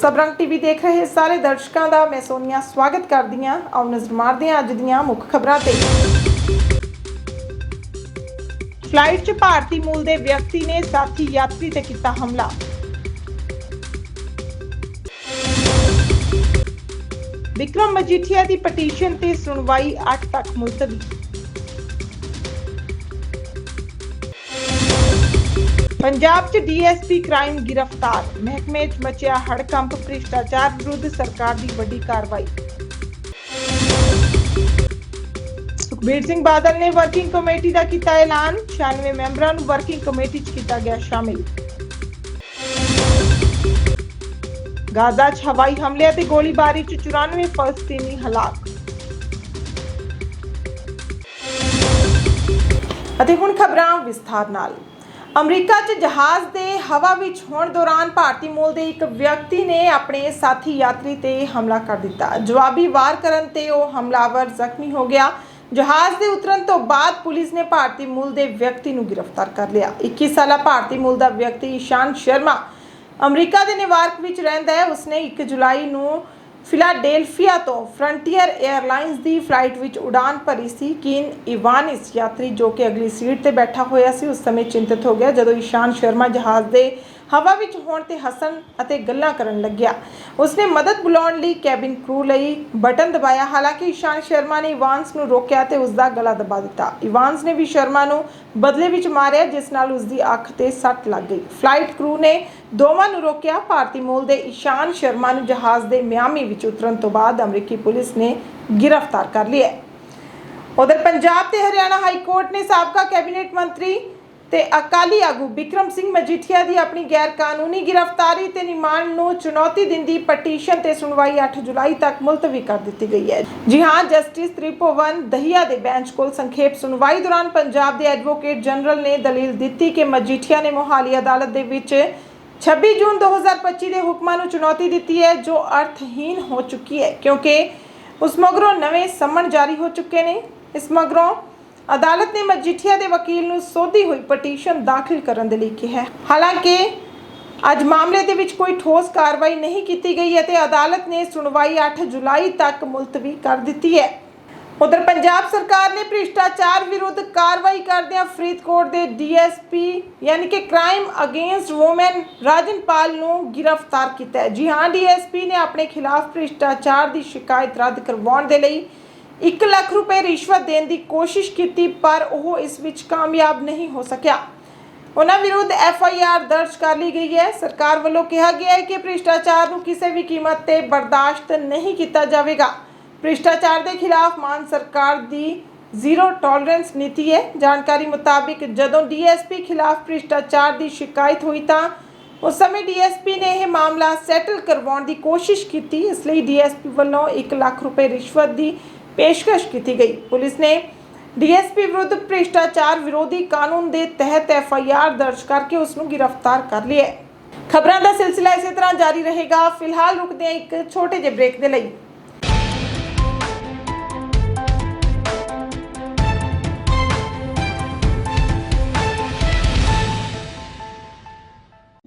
ਸਬਰੰਗ TV ਦੇਖ ਰਹੇ ਸਾਰੇ ਦਰਸ਼ਕਾਂ ਦਾ ਮੈਂ ਸੋਨੀਆ ਸਵਾਗਤ ਕਰਦੀ ਹਾਂ। ਆਓ ਨਜ਼ਰ ਮਾਰਦੇ ਹਾਂ ਅੱਜ ਦੀਆਂ ਮੁੱਖ ਖਬਰਾਂ ਤੇ। ਫਲਾਈਟ 'ਚ ਭਾਰਤੀ ਮੂਲ ਦੇ ਵਿਅਕਤੀ ਨੇ ਸਾਥੀ ਯਾਤਰੀ ਤੇ ਕੀਤਾ ਹਮਲਾ। ਵਿਕਰਮ ਮਜੀਠੀਆ ਦੀ ਪਟੀਸ਼ਨ ਤੇ ਸੁਣਵਾਈ 8 ਤੱਕ ਮੁਲਤਵੀ। ਪੰਜਾਬ 'ਚ ਡੀਐਸਪੀ ਕ੍ਰਾਈਮ ਗ੍ਰਿਫਤਾਰ। ਮਹਿਕਮੇ 'ਚ ਮਚਿਆ ਹੜਕੰਪ, ਭ੍ਰਿਸ਼ਟਾਚਾਰ ਵਿਰੁੱਧ ਸਰਕਾਰ ਦੀ ਵੱਡੀ ਕਾਰਵਾਈ। ਸੁਖਬੀਰ ਸਿੰਘ ਬਾਦਲ ਨੇ ਵਰਕਿੰਗ ਕਮੇਟੀ ਦਾ ਕੀਤਾ ਐਲਾਨ। 96 ਮੈਂਬਰਾਂ ਨੂੰ ਵਰਕਿੰਗ ਕਮੇਟੀ 'ਚ ਕੀਤਾ ਗਿਆ ਸ਼ਾਮਿਲ। ਗਾਜ਼ਾ 'ਚ ਹਵਾਈ ਹਮਲੇ ਅਤੇ ਗੋਲੀਬਾਰੀ 'ਚ 94 ਫਲਸਤੀਨੀ ਹਲਾਕ। ਅਤੇ ਹੁਣ ਖਬਰਾਂ ਵਿਸਥਾਰ ਨਾਲ। ਅਮਰੀਕਾ 'ਚ ਜਹਾਜ਼ ਦੇ ਹਵਾ ਵਿੱਚ ਹੋਣ ਦੌਰਾਨ ਭਾਰਤੀ ਮੂਲ ਦੇ ਇੱਕ ਵਿਅਕਤੀ ਨੇ ਆਪਣੇ ਸਾਥੀ ਯਾਤਰੀ ਤੇ ਹਮਲਾ ਕਰ ਦਿੱਤਾ। ਜਵਾਬੀ ਵਾਰ ਕਰਨ ਤੇ ਉਹ ਹਮਲਾਵਰ ਜ਼ਖਮੀ ਹੋ ਗਿਆ। ਜਹਾਜ਼ ਦੇ ਉਤਰਨ ਤੋਂ ਬਾਅਦ ਪੁਲਿਸ ਨੇ ਭਾਰਤੀ ਮੂਲ ਦੇ ਵਿਅਕਤੀ ਨੂੰ ਗ੍ਰਿਫਤਾਰ ਕਰ ਲਿਆ। 21 ਸਾਲਾ ਭਾਰਤੀ ਮੂਲ ਦਾ ਵਿਅਕਤੀ ਈਸ਼ਾਨ ਸ਼ਰਮਾ ਅਮਰੀਕਾ ਦੇ ਨਿਵਾਰਕ ਵਿੱਚ ਰਹਿੰਦਾ ਹੈ। ਉਸਨੇ 1 ਜੁਲਾਈ ਨੂੰ ਫਿਲਾਡੇਲਫੀਆ ਤੋਂ ਫਰੰਟੀਅਰ 에ਅਰਲਾਈਨਸ ਦੀ ਫਲਾਈਟ ਵਿੱਚ ਉਡਾਨ ਭਰੀ ਸੀ ਕੀਨ ਇਵਾਨਿਸ। ਯਾਤਰੀ ਜੋ ਕਿ ਅਗਲੀ ਸੀਟ ਤੇ ਬੈਠਾ ਹੋਇਆ ਸੀ, ਉਸ ਸਮੇਂ ਚਿੰਤਤ ਹੋ ਗਿਆ ਜਦੋਂ ਈਸ਼ਾਨ ਸ਼ਰਮਾ ਜਹਾਜ਼ ਦੇ ਹਵਾ ਵਿੱਚ ਹੋਣ ਤੇ ਹੱਸਣ ਅਤੇ ਗੱਲਾਂ ਕਰਨ ਲੱਗਿਆ। ਉਸਨੇ ਮਦਦ ਬੁਲਾਉਣ ਲਈ ਕੈਬਿਨ ਕਰੂ ਲਈ ਬਟਨ ਦਬਾਇਆ। ਹਾਲਾਂਕਿ ਇਸ਼ਾਨ ਸ਼ਰਮਾ ਨੇ ਇਵਾਨਸ ਨੂੰ ਰੋਕਿਆ ਤੇ ਉਸ ਦਾ ਗਲਾ ਦਬਾ ਦਿੱਤਾ। ਇਵਾਨਸ ਨੇ ਵੀ ਸ਼ਰਮਾ ਨੂੰ ਬਦਲੇ ਵਿੱਚ ਮਾਰਿਆ, ਜਿਸ ਨਾਲ ਉਸ ਦੀ ਅੱਖ ਤੇ ਸੱਟ ਲੱਗ ਗਈ। ਫਲਾਈਟ ਕਰੂ ਨੇ ਦੋਵਾਂ ਨੂੰ ਰੋਕਿਆ। ਭਾਰਤੀ ਮੂਲ ਦੇ ਇਸ਼ਾਨ ਸ਼ਰਮਾ ਨੂੰ ਜਹਾਜ਼ ਦੇ ਮਿਆਮੀ ਵਿੱਚ ਉਤਰਨ ਤੋਂ ਬਾਅਦ ਅਮਰੀਕੀ ਪੁਲਿਸ ਨੇ ਗ੍ਰਿਫਤਾਰ ਕਰ ਲਿਆ ਉਧਰ ਪੰਜਾਬ ਤੇ ਹਰਿਆਣਾ ਹਾਈ ਕੋਰਟ ਨੇ ਸਾਬਕਾ ਕੈਬਨਿਟ ਮੰਤਰੀ ਤੇ ਅਕਾਲੀ ਆਗੂ ਵਿਕਰਮ ਸਿੰਘ ਮਜੀਠੀਆ ਦੀ ਆਪਣੀ ਗੈਰ ਕਾਨੂੰਨੀ ਗ੍ਰਿਫਤਾਰੀ ਤੇ ਨਿਮਾਣ ਨੂੰ ਚੁਣੌਤੀ ਦਿੰਦੀ ਪਟੀਸ਼ਨ ਤੇ ਸੁਣਵਾਈ 8 ਜੁਲਾਈ ਤੱਕ ਮੁਲਤਵੀ ਕਰ ਦਿੱਤੀ ਗਈ ਹੈ। ਜੀ ਹਾਂ, ਜਸਟਿਸ ਤ੍ਰਿਪੋਵਨ ਦਹੀਆ ਦੇ ਬੈਂਚ ਕੋਲ ਸੰਖੇਪ ਸੁਣਵਾਈ ਦੌਰਾਨ ਪੰਜਾਬ ਦੇ ਐਡਵੋਕੇਟ ਜਨਰਲ ਨੇ ਦਲੀਲ ਦਿੱਤੀ ਕਿ ਮਜੀਠੀਆ ਨੇ ਮੋਹਾਲੀ ਅਦਾਲਤ ਦੇ ਵਿੱਚ 26 ਜੂਨ 2025 ਦੇ ਹੁਕਮਾਂ ਨੂੰ ਚੁਣੌਤੀ ਦਿੱਤੀ ਹੈ, ਜੋ ਅਰਥਹੀਨ ਹੋ ਚੁੱਕੀ ਹੈ, ਕਿਉਂਕਿ ਉਸ ਮਗਰੋਂ ਨਵੇਂ ਸੰਮਣ ਜਾਰੀ ਹੋ ਚੁੱਕੇ ਨੇ। ਇਸ ਮਗਰੋਂ ਅਦਾਲਤ ਨੇ ਮਜੀਠੀਆ ਦੇ ਵਕੀਲ ਨੂੰ ਸੋਧੀ ਹੋਈ ਪਟੀਸ਼ਨ ਦਾਖਲ ਕਰਨ ਦੇ ਲਈ ਕਿਹਾ। ਹਾਲਾਂਕਿ, ਅੱਜ ਮਾਮਲੇ ਦੇ ਵਿੱਚ ਕੋਈ ਠੋਸ ਕਾਰਵਾਈ ਨਹੀਂ ਕੀਤੀ ਗਈ ਅਤੇ ਅਦਾਲਤ ਨੇ ਸੁਣਵਾਈ 8 ਜੁਲਾਈ ਤੱਕ ਮੁਲਤਵੀ ਕਰ ਦਿੱਤੀ ਹੈ। ਉਧਰ ਪੰਜਾਬ ਸਰਕਾਰ ਨੇ ਭ੍ਰਿਸ਼ਟਾਚਾਰ ਵਿਰੁੱਧ ਕਾਰਵਾਈ ਕਰਦਿਆਂ ਫਰੀਦਕੋਟ ਦੇ ਡੀਐਸਪੀ ਯਾਨੀ ਕਿ ਕ੍ਰਾਈਮ ਅਗੇਂਸਟ ਔਮਨ ਰਾਜਨਪਾਲ ਨੂੰ ਗ੍ਰਿਫਤਾਰ ਕੀਤਾ ਹੈ। ਜੀ ਹਾਂ, ਡੀਐਸਪੀ ਨੇ ਆਪਣੇ ਖਿਲਾਫ ਭ੍ਰਿਸ਼ਟਾਚਾਰ ਦੀ ਸ਼ਿਕਾਇਤ ਰੱਦ ਕਰਵਾਉਣ ਦੇ ਲਈ 1 ਲੱਖ ਰੁਪਏ ਰਿਸ਼ਵਤ ਦੇਣ ਦੀ ਕੋਸ਼ਿਸ਼ ਕੀਤੀ, ਪਰ ਉਹ ਇਸ ਵਿੱਚ ਕਾਮਯਾਬ ਨਹੀਂ ਹੋ ਸਕਿਆ। ਉਹਨਾਂ ਵਿਰੁੱਧ ਐਫ ਆਈ ਆਰ ਦਰਜ ਕਰ ਲਈ ਗਈ ਹੈ। ਸਰਕਾਰ ਵੱਲੋਂ ਕਿਹਾ ਗਿਆ ਹੈ ਕਿ ਭ੍ਰਿਸ਼ਟਾਚਾਰ ਨੂੰ ਕਿਸੇ ਵੀ ਕੀਮਤ ਤੇ ਬਰਦਾਸ਼ਤ ਨਹੀਂ ਕੀਤਾ ਜਾਵੇਗਾ। ਭ੍ਰਿਸ਼ਟਾਚਾਰ ਦੇ ਖਿਲਾਫ ਮਾਨ ਸਰਕਾਰ ਦੀ ਜ਼ੀਰੋ ਟੋਲਰੈਂਸ ਨੀਤੀ ਹੈ। ਜਾਣਕਾਰੀ ਮੁਤਾਬਿਕ, ਜਦੋਂ ਡੀਐਸਪੀ ਖਿਲਾਫ ਭ੍ਰਿਸ਼ਟਾਚਾਰ ਦੀ ਸ਼ਿਕਾਇਤ ਹੋਈ ਤਾਂ ਉਸ ਸਮੇਂ ਡੀਐਸਪੀ ਨੇ ਇਹ ਮਾਮਲਾ ਸੈਟਲ ਕਰਵਾਉਣ ਦੀ ਕੋਸ਼ਿਸ਼ ਕੀਤੀ। ਇਸ ਲਈ ਡੀਐਸਪੀ ਵੱਲੋਂ 1 ਲੱਖ ਰੁਪਏ ਰਿਸ਼ਵਤ ਦੀ ਪੇਸ਼ਕਸ਼ ਕੀਤੀ ਗਈ। ਪੁਲਿਸ ਨੇ ਡੀਐਸਪੀ ਵਿਰੁੱਧ ਭ੍ਰਿਸ਼ਟਾਚਾਰ ਵਿਰੋਧੀ ਕਾਨੂੰਨ ਦੇ ਤਹਿਤ ਐਫਆਈਆਰ ਦਰਜ ਕਰਕੇ ਉਸ ਨੂੰ ਗ੍ਰਿਫਤਾਰ ਕਰ ਲਿਆ ਖਬਰਾਂ ਦਾ ਸਿਲਸਿਲਾ ਇਸੇ ਤਰ੍ਹਾਂ ਜਾਰੀ ਰਹੇਗਾ। ਫਿਲਹਾਲ ਰੁਕਦੇ ਹਾਂ ਇੱਕ ਛੋਟੇ ਜਿਹੇ ਬ੍ਰੇਕ ਦੇ ਲਈ।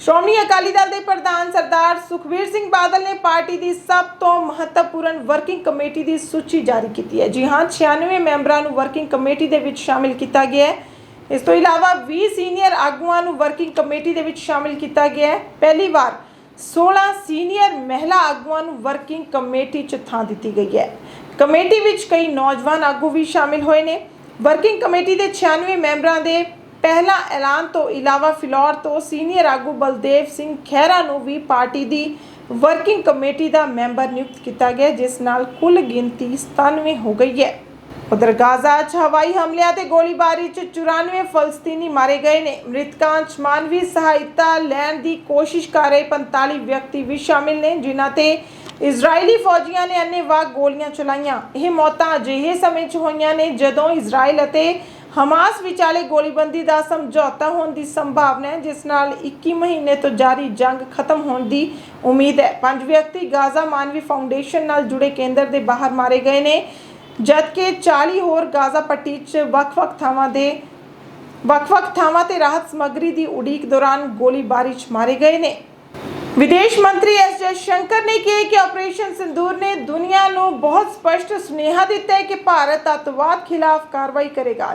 ਸ਼੍ਰੋਮਣੀ ਅਕਾਲੀ ਦਲ ਦੇ ਪ੍ਰਧਾਨ ਸਰਦਾਰ ਸੁਖਬੀਰ ਸਿੰਘ ਬਾਦਲ ਨੇ ਪਾਰਟੀ ਦੀ ਸਭ ਤੋਂ ਮਹੱਤਵਪੂਰਨ ਵਰਕਿੰਗ ਕਮੇਟੀ ਦੀ ਸੂਚੀ ਜਾਰੀ ਕੀਤੀ ਹੈ। ਜੀ ਹਾਂ 96 ਮੈਂਬਰਾਂ ਨੂੰ ਵਰਕਿੰਗ ਕਮੇਟੀ ਦੇ ਵਿੱਚ ਸ਼ਾਮਿਲ ਕੀਤਾ ਗਿਆ ਹੈ। ਇਸ ਤੋਂ ਇਲਾਵਾ 20 ਸੀਨੀਅਰ ਆਗੂਆਂ ਨੂੰ ਵਰਕਿੰਗ ਕਮੇਟੀ ਦੇ ਵਿੱਚ ਸ਼ਾਮਿਲ ਕੀਤਾ ਗਿਆ ਹੈ। ਪਹਿਲੀ ਵਾਰ 16 ਸੀਨੀਅਰ ਮਹਿਲਾ ਆਗੂਆਂ ਨੂੰ ਵਰਕਿੰਗ ਕਮੇਟੀ 'ਚ ਥਾਂ ਦਿੱਤੀ ਗਈ ਹੈ। ਕਮੇਟੀ ਵਿੱਚ ਕਈ ਨੌਜਵਾਨ ਆਗੂ ਵੀ ਸ਼ਾਮਿਲ ਹੋਏ ਨੇ। ਵਰਕਿੰਗ ਕਮੇਟੀ ਦੇ 96 ਮੈਂਬਰਾਂ ਦੇ ਪਹਿਲਾ ਐਲਾਨ ਤੋਂ ਇਲਾਵਾ ਫਿਲੌਰ ਤੋਂ ਸੀਨੀਅਰ ਆਗੂ ਬਲਦੇਵ ਸਿੰਘ ਖਹਿਰਾ ਨੂੰ ਵੀ ਪਾਰਟੀ ਦੀ ਵਰਕਿੰਗ ਕਮੇਟੀ ਦਾ ਮੈਂਬਰ ਨਿਯੁਕਤ ਕੀਤਾ ਗਿਆ, ਜਿਸ ਨਾਲ ਕੁੱਲ ਗਿਣਤੀ 97 ਹੋ ਗਈ ਹੈ। ਉਧਰ ਗਾਜ਼ਾ 'ਚ ਹਵਾਈ ਹਮਲਿਆਂ ਤੇ ਗੋਲੀਬਾਰੀ 'ਚ 94 ਫਲਸਤੀਨੀ ਮਾਰੇ ਗਏ ਨੇ। ਮ੍ਰਿਤਕਾਂ 'ਚ ਮਾਨਵੀ ਸਹਾਇਤਾ ਲੈਣ ਦੀ ਕੋਸ਼ਿਸ਼ ਕਰ ਰਹੇ 45 ਵਿਅਕਤੀ ਵੀ ਸ਼ਾਮਿਲ ਨੇ, ਜਿਨ੍ਹਾਂ ਤੇ ਇਜ਼ਰਾਈਲੀ ਫੌਜੀਆਂ ਨੇ ਅੰਨ੍ਹੇਵਾਹ ਗੋਲੀਆਂ ਚਲਾਈਆਂ। ਇਹ ਮੌਤਾਂ ਅਜਿਹੇ ਸਮੇਂ 'ਚ ਹੋਈਆਂ ਨੇ ਜਦੋਂ ਇਜ਼ਰਾਈਲ ਅਤੇ ਹਮਾਸ ਵਿਚਾਲੇ ਗੋਲੀਬੰਦੀ ਦਾ ਸਮਝੌਤਾ ਹੋਣ ਦੀ ਸੰਭਾਵਨਾ ਹੈ, ਜਿਸ ਨਾਲ 21 ਮਹੀਨੇ ਤੋਂ ਜਾਰੀ ਜੰਗ ਖਤਮ ਹੋਣ ਦੀ ਉਮੀਦ ਹੈ। ਪੰਜ ਵਿਅਕਤੀ ਗਾਜ਼ਾ ਮਾਨਵੀ ਫਾਊਂਡੇਸ਼ਨ ਨਾਲ ਜੁੜੇ ਕੇਂਦਰ ਦੇ ਬਾਹਰ ਮਾਰੇ ਗਏ ਨੇ, ਜਦਕਿ 40 ਹੋਰ ਗਾਜ਼ਾ ਪੱਟੀ 'ਚ ਵੱਖ-ਵੱਖ ਥਾਵਾਂ ਦੇ ਵੱਖ-ਵੱਖ ਥਾਵਾਂ ਤੇ ਰਾਹਤ ਸਮੱਗਰੀ ਦੀ ਉਡੀਕ ਦੌਰਾਨ ਗੋਲੀਬਾਰੀ 'ਚ ਮਾਰੇ ਗਏ ਨੇ। ਵਿਦੇਸ਼ ਮੰਤਰੀ ਐਸ ਜੈਸ਼ੰਕਰ ਨੇ ਕਿਹਾ ਕਿ ਆਪਰੇਸ਼ਨ ਸਿੰਦੂਰ ਨੇ ਦੁਨੀਆ ਨੂੰ ਬਹੁਤ ਸਪਸ਼ਟ ਸੁਨੇਹਾ ਦਿੱਤਾ ਹੈ ਕਿ ਭਾਰਤ ਅੱਤਵਾਦ ਖਿਲਾਫ ਕਾਰਵਾਈ ਕਰੇਗਾ।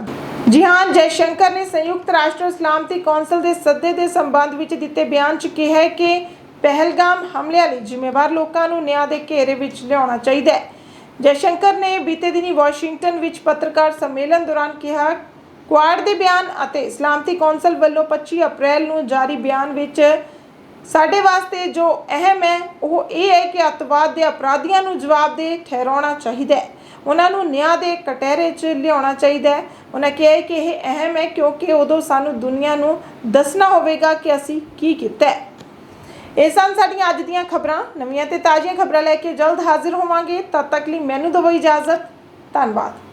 ਜੀ ਹਾਂ ਜੈਸ਼ੰਕਰ ਨੇ ਸੰਯੁਕਤ ਰਾਸ਼ਟਰ ਸਲਾਮਤੀ ਕੌਂਸਲ ਦੇ ਸੱਦੇ ਦੇ ਸੰਬੰਧ ਵਿੱਚ ਦਿੱਤੇ ਬਿਆਨ 'ਚ ਕਿਹਾ ਹੈ ਕਿ ਪਹਿਲਗਾਮ ਹਮਲਿਆਂ ਲਈ ਜ਼ਿੰਮੇਵਾਰ ਲੋਕਾਂ ਨੂੰ ਨਿਆਂ ਦੇ ਘੇਰੇ ਵਿੱਚ ਲਿਆਉਣਾ ਚਾਹੀਦਾ ਹੈ। ਜੈਸ਼ੰਕਰ ਨੇ ਬੀਤੇ ਦਿਨੀ ਵਾਸ਼ਿੰਗਟਨ ਵਿੱਚ ਪੱਤਰਕਾਰ ਸੰਮੇਲਨ ਦੌਰਾਨ ਕਿਹਾ, ਕੁਆਡ ਦੇ ਬਿਆਨ ਅਤੇ ਸਲਾਮਤੀ ਕੌਂਸਲ ਵੱਲੋਂ 25 ਅਪ੍ਰੈਲ ਨੂੰ ਜਾਰੀ ਬਿਆਨ ਵਿੱਚ ਸਾਡੇ ਵਾਸਤੇ ਜੋ ਅਹਿਮ ਹੈ, ਉਹ ਇਹ ਹੈ ਕਿ ਅੱਤਵਾਦ ਦੇ ਅਪਰਾਧੀਆਂ ਨੂੰ ਜਵਾਬਦੇਹ ਠਹਿਰਾਉਣਾ ਚਾਹੀਦਾ ਹੈ। ਉਹਨਾਂ ਨੂੰ ਨਿਆਂ ਦੇ ਕਟਹਿਰੇ 'ਚ ਲਿਆਉਣਾ ਚਾਹੀਦਾ ਹੈ। ਉਹਨਾਂ ਕਿਹਾ ਹੈ ਕਿ ਇਹ ਅਹਿਮ ਹੈ ਕਿਉਂਕਿ ਉਦੋਂ ਸਾਨੂੰ ਦੁਨੀਆ ਨੂੰ ਦੱਸਣਾ ਹੋਵੇਗਾ ਕਿ ਅਸੀਂ ਕੀ ਕੀਤਾ ਹੈ। ਇਹ ਸਨ ਸਾਡੀਆਂ ਅੱਜ ਦੀਆਂ ਖਬਰਾਂ। ਨਵੀਆਂ ਤੇ ਤਾਜ਼ੀਆਂ ਖਬਰਾਂ ਲੈ ਕੇ ਜਲਦ ਹਾਜ਼ਰ ਹੋਵਾਂਗੇ। ਤਦ ਤੱਕ ਲਈ ਮੈਨੂੰ ਦਿਓ ਇਜਾਜ਼ਤ। ਧੰਨਵਾਦ।